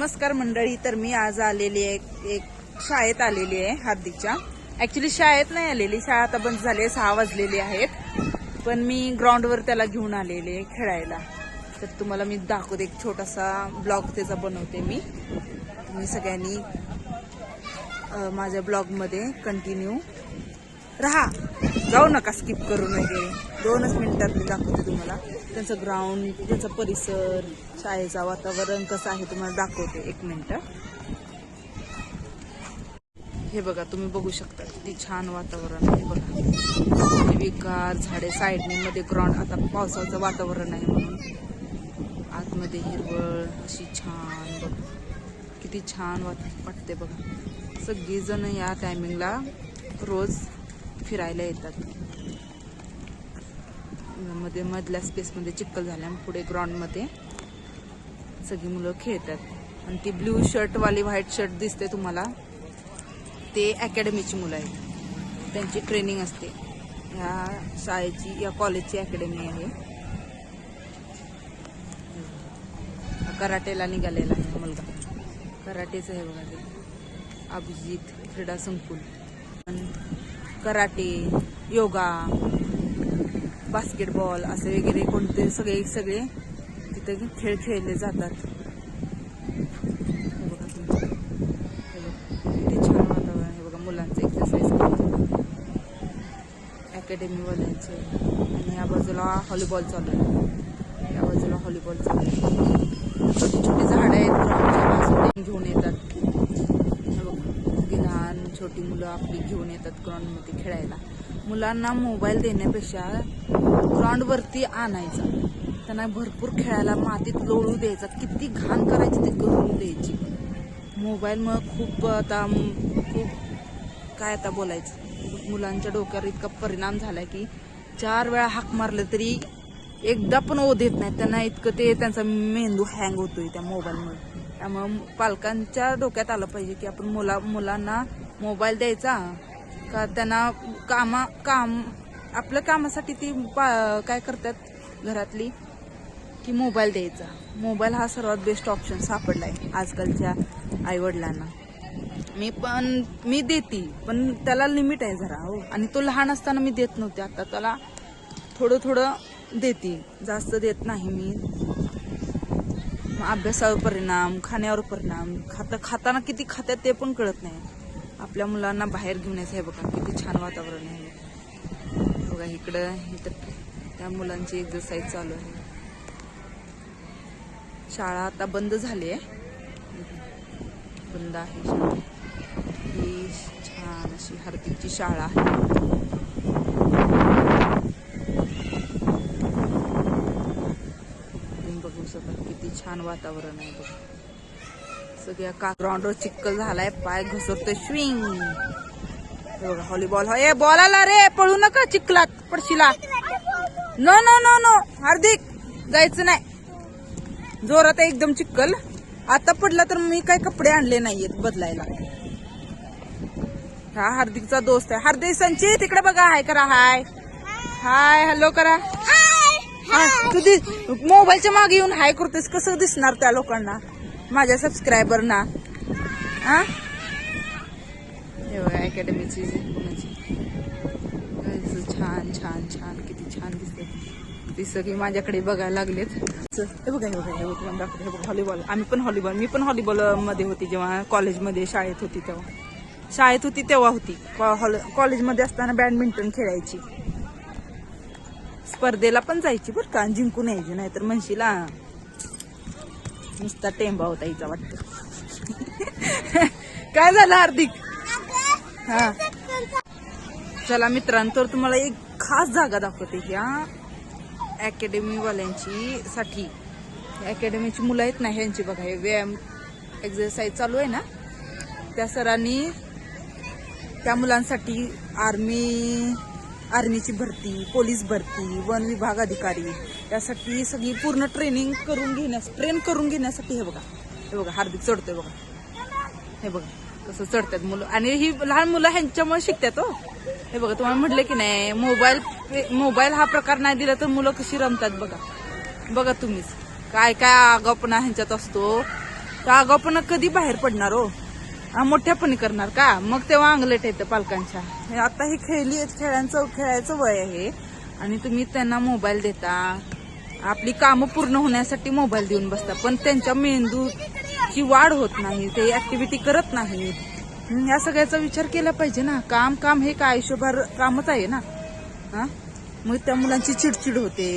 नमस्कार मंडळी तर मी आज आलेली आहे एक शाळेत आलेली आहे हार्दिकच्या. ऍक्च्युली शाळेत नाही आलेली शाळा आता बंद झाली आहे सहा वाजलेली आहेत. पण मी ग्राउंडवर त्याला घेऊन आलेली आहे खेळायला. तर तुम्हाला मी दाखवते एक छोटासा ब्लॉग त्याचा बनवते मी. तुम्ही सगळ्यांनी माझ्या ब्लॉगमध्ये कंटिन्यू राहा. जाऊ नका स्किप करू नये दोनच मिनिटात मी दाखवते तुम्हाला. त्यांचं ग्राउंड त्यांचा परिसर शाळेचा वातावरण कसं आहे तुम्हाला दाखवते. एक मिनिट. हे बघा तुम्ही बघू शकता किती छान वातावरण आहे बघा. हिरवीगार झाडे साईडने मध्ये ग्राउंड आता पावसाचं वातावरण आहे म्हणून. आतमध्ये हिरवळ अशी छान बघ. किती छान वाट वाटते बघा. सगळीजण या टायमिंगला रोज फिरायला येतात. मध्ये मधल्या स्पेसमध्ये चिक्कल झाल्या पुढे ग्राउंडमध्ये सगळी मुलं खेळतात. आणि ती ब्ल्यू शर्टवाली व्हाईट शर्ट दिसते तुम्हाला. ते अकॅडमीची मुलं आहेत. त्यांची ट्रेनिंग असते. ह्या शाळेची या कॉलेजची अकॅडमी आहे. कराटेला निघालेला आहे मुलगा. कराटेचं आहे बघा ते. अभिजित क्रीडा संकुल. आणि कराटे योगा बास्केटबॉल असे वगैरे कोणते सगळे सगळे तिथे खेळ खेळले जातात. किती छान वातावरण आहे. बघा मुलांचं एक्सरसाइज अकॅडमीवाल्यांचे आणि या बाजूला हॉलीबॉल चालू आहे. या बाजूला हॉलीबॉल चालू आहे. छोटी छोटी झाडं आहेत. ग्राउंडच्या घेऊन येतात हे बघा. अगदी लहान छोटी मुलं आपली घेऊन येतात ग्राउंडमध्ये खेळायला. मुलांना मोबाईल देण्यापेक्षा ग्राउंडवरती आणायचा. त्यांना भरपूर खेळायला मातीत लोळू द्यायचा. किती घाण करायची ते करून द्यायची. मोबाईलमुळं खूप आता खूप काय आता बोलायचं. मुलांच्या डोक्यावर इतका परिणाम झाला की चार वेळा हाक मारलं तरी एकदा पण ओ देत नाही त्यांना इतकं ते त्यांचा मेंदू हँग होतोय त्या मोबाईलमुळे. त्यामुळं पालकांच्या डोक्यात आलं पाहिजे की आपण मुला मुलांना मोबाईल द्यायचा का त्यांना कामा काम आपल्या कामासाठी ती पा- काय करतात घरातली? की मोबाईल द्यायचा. मोबाईल हा सर्वात बेस्ट ऑप्शन सापडलाय आजकालच्या आईवडिलांना. मी पण मी देते पण त्याला लिमिट आहे जरा हो. आणि तो लहान असताना मी देत नव्हते आता त्याला थोडं थोडं देते. जास्त देत नाही मी. अभ्यासावर परिणाम खाण्यावर परिणाम खाता खाताना किती खात्यात ते पण कळत नाही. आपल्या मुलांना बाहेर घेऊन यायचं आहे बघा किती छान वातावरण आहे. बघा इकडं इथं त्या मुलांची एक्सरसाइज चालू आहे. शाळा आता बंद झाली आहे. बंद आहे शाळा. ही छान अशी हार्दिकची शाळा आहे. तुम्ही बघू शकता किती छान वातावरण आहे बघा. सगळ्या का ग्राउंडवर चिक्कल झालाय पाय घसरतोय. स्विंग बघा व्हॉलीबॉल हे बॉल आला रे पळू नका चिखलात पडशिला. No no no no Hardik जायचं नाही. जोरात एकदम चिक्कल. आता पडला तर मी काय कपडे आणले नाहीयेत बदलायला. हा हार्दिकचा दोस्त आहे. हार्दिक संचित तिकडे बघा. हाय करा हाय. हाय हॅलो करा. हा तू मोबाईलच्या मागे येऊन हाय करतोस कसं दिसणार त्या लोकांना? माझ्या सबस्क्रायबरना हा? अकॅडमीची छान छान छान किती छान दिसते ती सगळी माझ्याकडे बघायला लागलेत. हे बघा हे बघा हे बघा दाखवते हे बघा व्हॉलीबॉल आम्ही पण व्हॉलीबॉल मी पण हॉलीबॉलमध्ये होती जेव्हा कॉलेजमध्ये शाळेत होती तेव्हा. शाळेत होती तेव्हा होती. कॉ- हॉल- कॉलेजमध्ये असताना बॅडमिंटन खेळायची. स्पर्धेला पण जायची बरं का जिंकून यायची नाहीतर म्हणशीला नुसता टेंबा होता हिचा वाटतं. काय झालं हार्दिक? हा. चला मित्रांनो तर तुम्हाला एक खास जागा दाखवते ह्या अकॅडमीवाल्यांची साठी. अकॅडमीची मुलं आहेत ना ह्यांची बघा हे व्यायाम एक्सरसाइज चालू आहे ना? त्या सरांनी त्या मुलांसाठी आर्मी आर्मीची भरती पोलीस भरती वन विभाग अधिकारी. त्यासाठी सगळी पूर्ण ट्रेनिंग करून घेण्यास ट्रेन करून घेण्यासाठी हे बघा. हे बघा हार्दिक चढतोय बघा. हे बघा कसं चढतात मुलं. आणि ही लहान मुलं ह्यांच्यामुळे शिकतात हो. हे बघा तुम्हाला म्हटलं की नाही मोबाईल मोबाईल हा प्रकार नाही दिला तर मुलं कशी रमतात बघा. बघा तुम्हीच. काय काय आगापणा ह्यांच्यात असतो. तर आगाऊपणा कधी बाहेर पडणार हो. मोठ्यापणी करणार का? मग तेव्हा अंगलट येतं पालकांच्या. हे आता हे खेळली खेळांचं खेळायचं वय आहे. आणि तुम्ही त्यांना मोबाईल देता. आपली कामं पूर्ण होण्यासाठी मोबाईल देऊन बसतात. पण त्यांच्या मेंदूची वाढ होत नाही ते ऍक्टिव्हिटी करत नाही. या सगळ्याचा विचार केला पाहिजे ना. काम काम हे काय आयुष्यभर कामच आहे ना. हा? मग त्या मुलांची चिडचिड होते.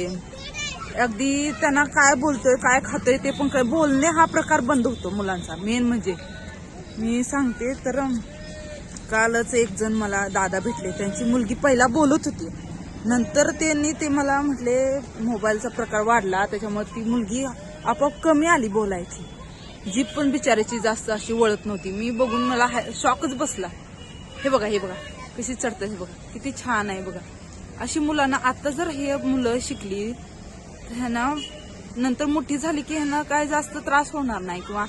अगदी त्यांना काय बोलतोय काय खातोय ते पण काय बोलणे हा प्रकार बंद होतो मुलांचा. मेन म्हणजे. मी सांगते तर कालच एक जण मला दादा भेटले. त्यांची मुलगी पहिला बोलत होती. नंतर त्यांनी ते मला म्हटले मोबाईलचा प्रकार वाढला त्याच्यामुळे ती मुलगी आपोआप कमी आली बोलायची. जी पण बिचारायची जास्त अशी वळत नव्हती. मी बघून मला शॉकच बसला. हे बघा हे बघा कशी चढतं हे बघा किती छान आहे बघा. अशी मुलांना आता जर हे मुलं शिकली तर ह्यांना नंतर मोठी झाली की ह्यांना काय जास्त त्रास होणार नाही किंवा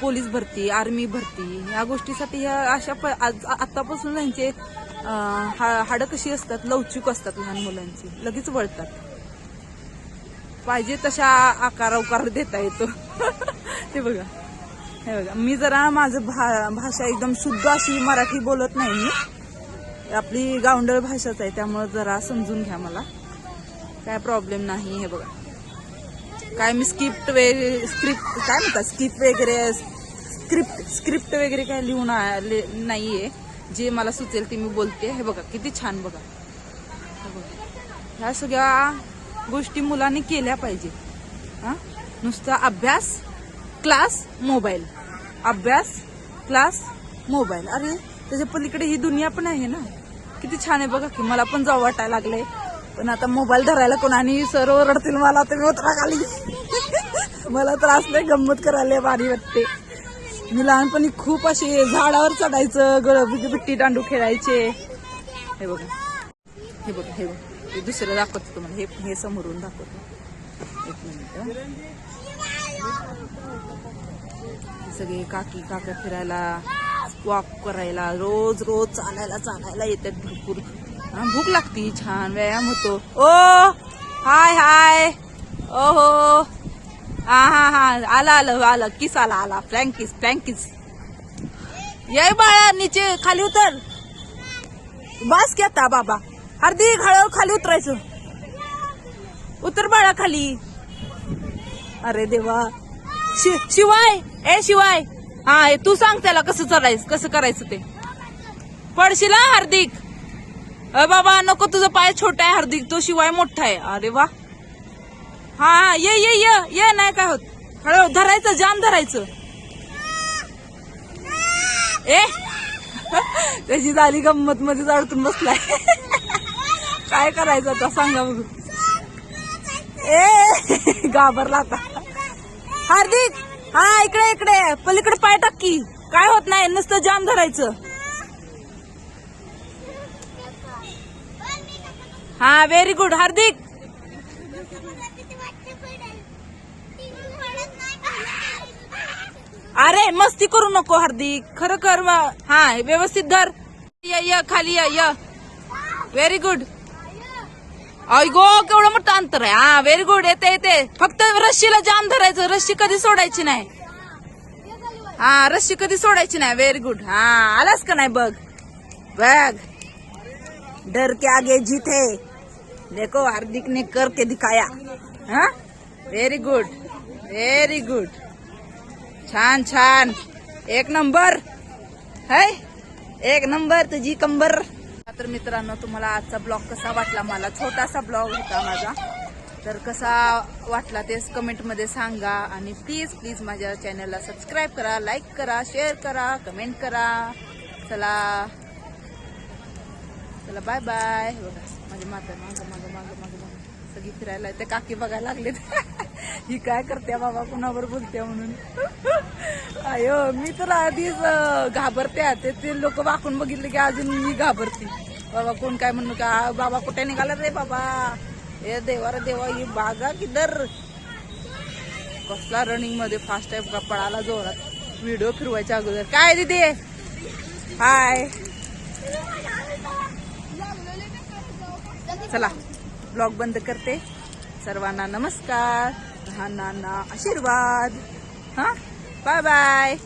पोलीस भरती आर्मी भरती या गोष्टीसाठी ह्या अशा प- आज- आतापासून त्यांचे हाडं कशी असतात लवचिक असतात लहान मुलांची लगेच वळतात. पाहिजे तशा आकार उकार देता येतो. ते बघा. हे बघा. मी जरा माझं भा भाषा एकदम शुद्ध अशी मराठी बोलत नाही मी. आपली गावंडळ भाषाच आहे त्यामुळे जरा समजून घ्या मला. काय प्रॉब्लेम नाही हे बघा. काय मी स्क्रिप्ट वे स्क्रिप्ट काय म्हणतात स्क्रिप्ट वगैरे स्क्रिप्ट स्क्रिप्ट वगैरे काय लिहून नाहीये. जे मला सुचेल ते मी बोलते. हे बघा किती छान बघा. ह्या सगळ्या गोष्टी मुलांनी केल्या पाहिजे हां? नुसता अभ्यास क्लास मोबाईल. अभ्यास क्लास मोबाईल. अरे त्याच्या पलीकडे ही दुनिया पण आहे ना. किती छान आहे बघा की मला पण जाऊ वाटायला लागले पण आता मोबाईल धरायला कोणाने सर ओरडतील मला तुम्ही उतरा खाली. मला त्रास नाही गंमत करायला भारी वाटते. मी लहानपणी खूप असे झाडावर चढायचं गळ बिट्टी दांडू खेळायचे. हे बघा. हे बघा हे बघा. हे दुसरं दाखवतो तुम्हाला. हे हे समोरून दाखवतो. एक मिनिट सगळे काकी काका फिरायला वॉक करायला रोज रोज चालायला चालायला येतात भरपूर. भूक लागती. छान व्यायाम होतो. ओ! हाय हाय. ओ हो. हा हा हा. आला आलं आलं. किस आला आला. फ्लँकिस फ्लँकिस ये बाळा नीचे खाली उतर. बस घेता बाबा. हार्दिक हळू खाली उतरायचं. उतर बाळा खाली. अरे देवा. शि, शिवाय ए शिवाय. हा हे तू सांग त्याला कसं चढायचं कसं करायचं ते. पडशील हार्दिक? अ बाबा नको तुझा पाय छोटा आहे हार्दिक. तो शिवाय मोठा आहे. अरे वा. हा हा, ये ये ये ये नाही काय होत. हळू धरायचं जाम धरायचं. ए? त्याची झाली गंमत मध्ये अडकून बसलाय. काय करायचं आता सांगा बघू. ए घाबरला आता. हार्दिक हा इकडे इकडे पलीकडे पाय टाकी काय होत नाही नुसतं जाम धरायचं. हा व्हेरी गुड हार्दिक. अरे मस्ती करू नको हार्दिक. खरं कर हा व्यवस्थित धर. य य खाली य य. व्हेरी गुड गो केवढं मोठं अंतर आहे. हा व्हेरी गुड येते येते. फक्त रस्सीला जाम धरायचं. रस्सी कधी सोडायची नाही. हा रस्सी कधी सोडायची नाही. व्हेरी गुड हा आलास का नाही बघ? बघ. डर के आगे जीत. देखो हार्दिक ने करके दिखाया. हा? व्हेरी गुड व्हेरी गुड छान छान. एक नंबर. है? एक नंबर तुझी कंबर. तर मित्रांनो तुम्हाला आजचा ब्लॉग कसा वाटला? मला छोटासा ब्लॉग होता माझा. तर कसा वाटला तेच कमेंटमध्ये सांगा. आणि प्लीज प्लीज माझ्या चॅनलला सबस्क्राईब करा लाईक करा शेअर करा कमेंट करा. चला. चला बाय बाय बघा माझ्या माता मागं मागं मागं मागं मागं. सगळी फिरायला येते. काकी बघायला लागलेत. ही काय करते बाबा? कुणावर बोलते म्हणून? अयो मी तर आधीच घाबरते ते ते लोक वाकून बघितले की अजून मी घाबरते. बाबा कोण काय म्हणू का? बाबा कुठे निघाला रे बाबा? हे देवा रे देवा ही बागा की दर कसला रनिंगमध्ये फास्ट टाईप का पळाला जोरात? व्हिडिओ फिरवायच्या अगोदर. काय दिदी? हाय चला ब्लॉग बंद करते. सर्वांना नमस्कार. लहानांना आशीर्वाद हा बाय बाय